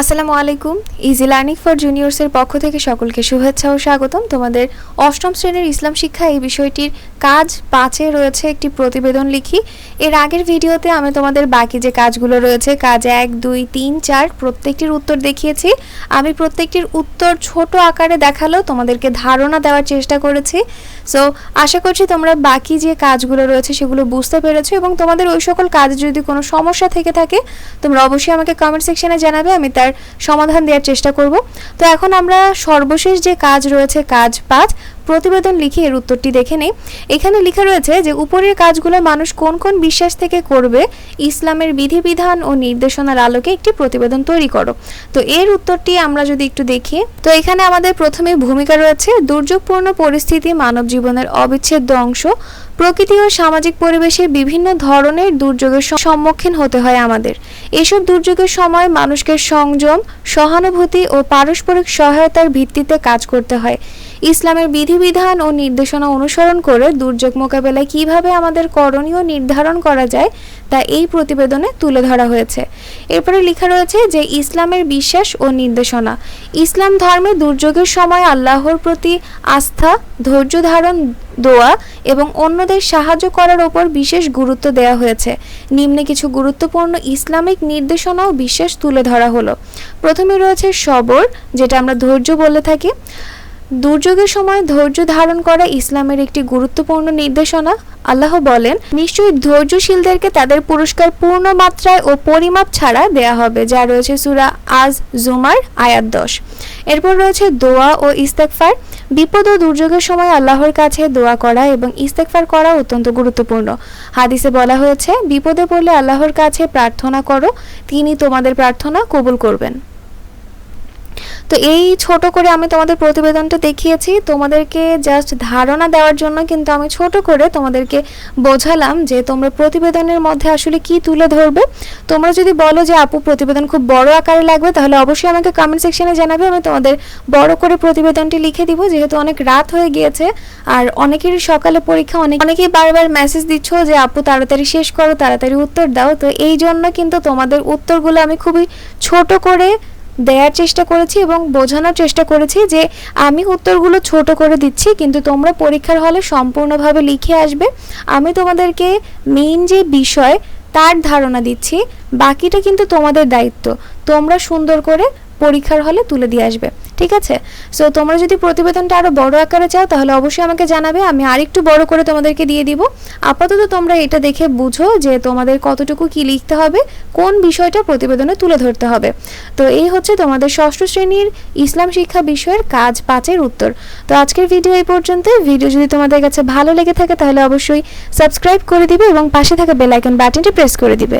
আসসালামু আলাইকুম। Easy learning for জুনিয়র্সের পক্ষ থেকে সকলকে শুভেচ্ছা ও স্বাগতম। তোমাদের অষ্টম শ্রেণির ইসলাম শিক্ষা এই বিষয়টির কাজ পাঁচে রয়েছে একটি প্রতিবেদন লিখি। এর আগের ভিডিওতে আমি তোমাদের বাকি যে কাজগুলো রয়েছে, কাজ এক, দুই, তিন, চার প্রত্যেকটির উত্তর দেখিয়েছি। আমি প্রত্যেকটির উত্তর ছোট আকারে দেখালেও তোমাদেরকে ধারণা দেওয়ার চেষ্টা করেছি। সো আশা করছি তোমরা বাকি যে কাজগুলো রয়েছে সেগুলো বুঝতে পেরেছ এবং তোমাদের ওই সকল কাজে যদি কোনো সমস্যা থেকে থাকে, তোমরা অবশ্যই আমাকে কমেন্ট সেকশনে জানাবে। আমি সমাধান দেওয়ার চেষ্টা করব। তো এখন আমরা সর্বশেষ যে কাজ রয়েছে কাজ পাঁচ প্রতিবেদন লিখে এর উত্তরটি দেখে নেই। এখানে লেখা রয়েছে যে, উপরের কাজগুলো মানুষ কোন কোন বিশ্বাস থেকে করবে, ইসলামের বিধিবিধান ও নির্দেশনার আলোকে একটি প্রতিবেদন তৈরি করো। তো এর উত্তরটি আমরা যদি একটু দেখি, তো এখানে আমাদের প্রথমে ভূমিকা রয়েছে দুর্যোগপূর্ণ পরিস্থিতি, মানব জীবনের অবিচ্ছেদ্য অংশ, প্রকৃতি ও সামাজিক পরিবেশে বিভিন্ন ধরনের দুর্যোগের সম্মুখীন হতে হয় আমাদের। এসব দুর্যোগের সময় মানুষকে সংযম, সহানুভূতি ও পারস্পরিক সহায়তার ভিত্তিতে কাজ করতে হয়। ইসলামের বিধিবিধান ও নির্দেশনা অনুসরণ করে দুর্যোগ মোকাবেলায় কীভাবে আমাদের করণীয় নির্ধারণ করা যায় তা এই প্রতিবেদনে তুলে ধরা হয়েছে। এরপরে লেখা রয়েছে যে ইসলামের বিশ্বাস ও নির্দেশনা। ইসলাম ধর্মে দুর্যোগের সময় আল্লাহর প্রতি আস্থা, ধৈর্য ধারণ, দোয়া এবং অন্যদের সাহায্য করার ওপর বিশেষ গুরুত্ব দেওয়া হয়েছে। নিম্নে কিছু গুরুত্বপূর্ণ ইসলামিক নির্দেশনা ও বিশ্বাস তুলে ধরা হলো। প্রথমে রয়েছে সবর, যেটা আমরা ধৈর্য বলে থাকি। দুর্যোগের সময় ধৈর্য ধারণ করা ইসলামের একটি গুরুত্বপূর্ণ নির্দেশনা। আল্লাহ বলেন, নিশ্চয়ই ধৈর্যশীলদেরকে তাদের পুরস্কার পূর্ণ মাত্রায় ও পরিমাপ ছাড়া দেয়া হবে, যা রয়েছে সুরা আজ জুমার আয়াত দশ। এরপর রয়েছে দোয়া ও ইস্তেকফার বিপদ ও দুর্যোগের সময় আল্লাহর কাছে দোয়া করা এবং ইস্তেকফার করা অত্যন্ত গুরুত্বপূর্ণ। হাদিসে বলা হয়েছে, বিপদে পড়লে আল্লাহর কাছে প্রার্থনা করো, তিনি তোমাদের প্রার্থনা কবুল করবেন। তো এই ছোট করে আমি তোমাদের প্রতিবেদনটা দেখিয়েছি। তোমাদেরকে জাস্ট ধারণা দেওয়ার জন্য কিন্তু আমি ছোট করে তোমাদেরকে বোঝালাম যে তোমরা প্রতিবেদনের মধ্যে আসলে কি তুলে ধরবে। তোমরা যদি বলো যে, আপু, প্রতিবেদন খুব বড় আকারে লাগবে, তাহলে অবশ্যই আমাকে কমেন্ট সেকশনে জানাবে। আমি তোমাদের বড় করে প্রতিবেদনটি লিখে দিব। যেহেতু অনেক রাত হয়ে গিয়েছে আর অনেকেরই সকালে পরীক্ষা, অনেক অনেকেই বারবার মেসেজ দিচ্ছ যে, আপু, তাড়াতাড়ি শেষ করো, তাড়াতাড়ি উত্তর দাও। তো এই জন্য কিন্তু তোমাদের উত্তরগুলো আমি খুবই ছোট করে দেওয়ার চেষ্টা করেছি এবং বোঝানোর চেষ্টা করেছি যে আমি উত্তরগুলো ছোট করে দিচ্ছি, কিন্তু তোমরা পরীক্ষার হলে সম্পূর্ণভাবে লিখে আসবে। আমি তোমাদেরকে মেইন যে বিষয়, তার ধারণা দিচ্ছি, বাকিটা কিন্তু তোমাদের দায়িত্ব। তোমরা সুন্দর করে পরীক্ষার হলে তুলে দিয়ে আসবে। ঠিক আছে? সো তোমরা যদি প্রতিবেদনটা আরও বড় আকারে চাও, তাহলে অবশ্যই আমাকে জানাবে, আমি আরেকটু বড় করে তোমাদেরকে দিয়ে দিব। আপাতত তোমরা এটা দেখে বুঝো যে তোমাদের কতটুকু কি লিখতে হবে, কোন বিষয়টা প্রতিবেদনে তুলে ধরতে হবে। তো এই হচ্ছে তোমাদের ষষ্ঠ শ্রেণির ইসলাম শিক্ষা বিষয়ের কাজ পাঁচের উত্তর। তো আজকের ভিডিও এই পর্যন্ত। ভিডিও যদি তোমাদের কাছে ভালো লেগে থাকে, তাহলে অবশ্যই সাবস্ক্রাইব করে দিবে এবং পাশে থাকা বেল আইকন বাটনটি প্রেস করে দিবে।